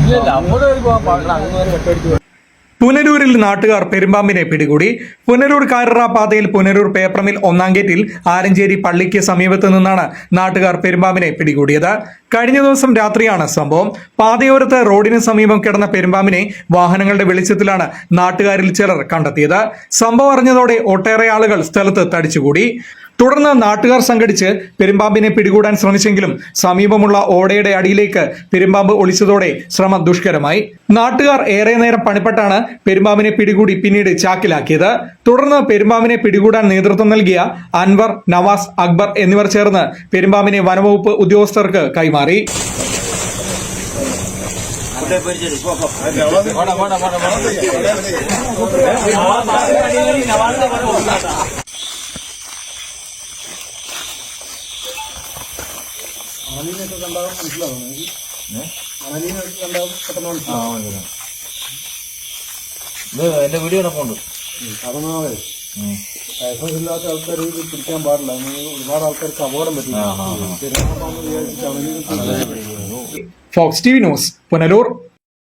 ഇല്ല അമ്മ വരെ പോകാൻ പാടില്ല അങ്ങനെ വെട്ടടിച്ച് പുനലൂരിൽ നാട്ടുകാർ പെരുമ്പാമ്പിനെ പിടികൂടി. പുനരൂർ കാരറ പാതയിൽ പുനരൂർ പേപ്പറമിൽ ഒന്നാം ഗേറ്റിൽ ആരഞ്ചേരി പള്ളിക്ക് സമീപത്ത് നിന്നാണ് നാട്ടുകാർ പെരുമ്പാമ്പിനെ പിടികൂടിയത്. കഴിഞ്ഞ ദിവസം രാത്രിയാണ് സംഭവം. പാതയോരത്ത് റോഡിന് സമീപം കിടന്ന പെരുമ്പാമ്പിനെ വാഹനങ്ങളുടെ വെളിച്ചത്തിലാണ് നാട്ടുകാരിൽ ചിലർ കണ്ടെത്തിയത്. സംഭവം അറിഞ്ഞതോടെ ഒട്ടേറെ ആളുകൾ സ്ഥലത്ത് തടിച്ചുകൂടി. തുടർന്ന് നാട്ടുകാർ സംഘടിച്ച് പെരുമ്പാമ്പിനെ പിടികൂടാൻ ശ്രമിച്ചെങ്കിലും സമീപമുള്ള ഓടയുടെ അടിയിലേക്ക് പെരുമ്പാമ്പ് ഒളിച്ചതോടെ ശ്രമം ദുഷ്കരമായി. നാട്ടുകാർ ഏറെ നേരം പണിപ്പെട്ടാണ് പെരുമ്പാമ്പിനെ പിടികൂടി പിന്നീട് ചാക്കിലാക്കിയത്. തുടർന്ന് പെരുമ്പാമ്പിനെ പിടികൂടാൻ നേതൃത്വം നൽകിയ അൻവർ നവാസ് അക്ബർ എന്നിവർ ചേർന്ന് പെരുമ്പാമ്പിനെ വനവകുപ്പ് ഉദ്യോഗസ്ഥർക്ക് കൈമാറി. പോടാ പോടാ പോടാ പോടാ ആ മനസ്സിലായി ഇത് എന്റെ വീഡിയോ കിടപ്പുണ്ട് അതൊന്നാമേ ലൈസൻസില്ലാത്ത ആൾക്കാർ ഇത് പിടിക്കാൻ പാടില്ല. ഒരുപാട് ആൾക്കാർക്ക് അപകടം പറ്റില്ല Fox T V News Punalur